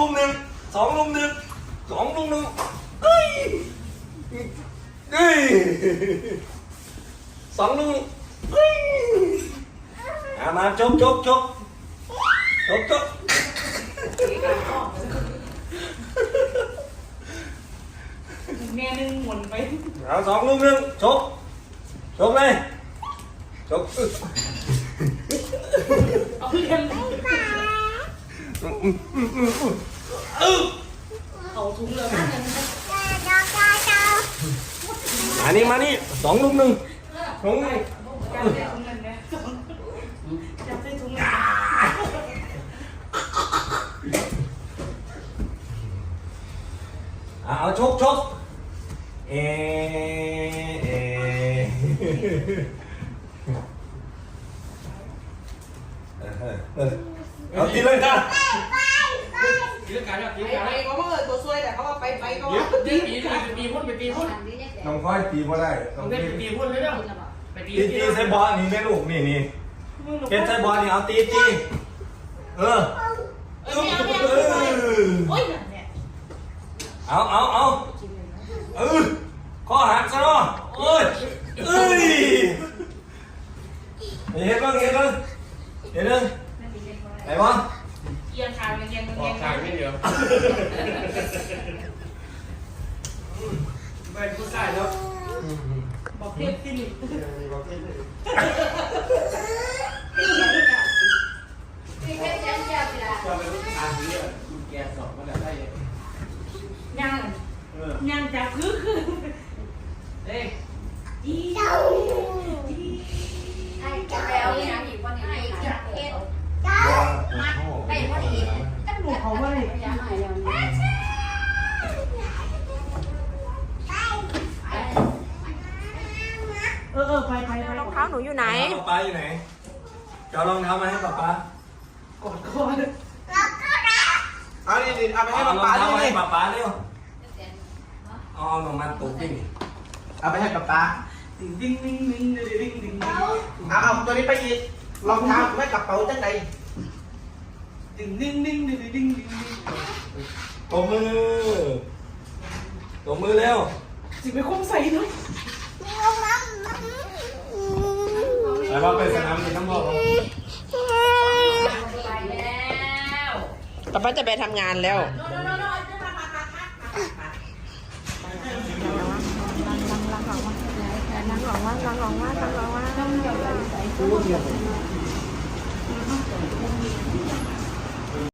ลูกหนึ่งสองลูกหนึ่งสองลูกหนึ่งเฮ้ยเฮ้ยสองลูกเฮ้ยอ่ะมาจบจบจบจบจบแม่นึ่งหมุนไปเอาสองลูกหนึ่งจบจบเลยจบเอาเรียน เอาถุงเลยนะมานี่มานี่สองลูกหนึ่งสองจับใส่ถุงเงินนะจับใส่ถุงเงินเอาเอาชกชกเอเอเออ เออเอาทีเลยนะยืดกันแล้วยืดไปกันไปแล้วเขาบอกตัวซวยแต่เขาบอกไปไปเขายืว่าดยืดปีไปตีพุ่นไปตีพุ่นน้องค่อยตีมาได้ต้ต้อองงเล่นตีไปตีพุ่นเลยเนาะไปตีตีตีใส่บอลนี่แม่ลูกนี่นี่เก็บใส่บอลนี่เอาตีตีเออเออโอ้ยเนี่ยเอาเอาเอาเออข้อหักซะเนาะโอ้ยเอ้ยเห็นบ้างเห็นบ้างเห็นบ้าง ไหนบ้างเอียงขาเอียงเอียงอเอีอยกงทางไม่เดียวเป็นผู้ชายเนาะบอกเทพสิริจะเป็นผู้ชายเนี่ยคุณแกสอบมาได้ย่างย่างจับคือคือ ออเออไปไปไปรองเท้าหนูอยู่ไหนป๊าป๊าอยู่ไหนจะเอารองเท้ามาให้ป๊าป๊ากดคอเลยเอาดิดิเอาไปเอาให้รป๊าองป๊าเท้าดิมาให้ดิป๊าป๊าเร็วเอาเอาหนูมาตุ๊กดิเอาไปให้ป๊าป๊าดิ้งดิ้งดิ้งดิ้งดิ้งดิ้งดิ้งเอาเอาตัวนี้ไปอีกรองเท้าไม่กระเป๋าจังไหนดิ้งดิ้งดิ้งดิ้งดิ้งดิ้งตบมือตบมือเร็วสิไปคุ้มใส่เนาะ แต่ว่าไปสนามบินน้ำพอกต่อไปจะไปทำงานแล้วพูดเดียว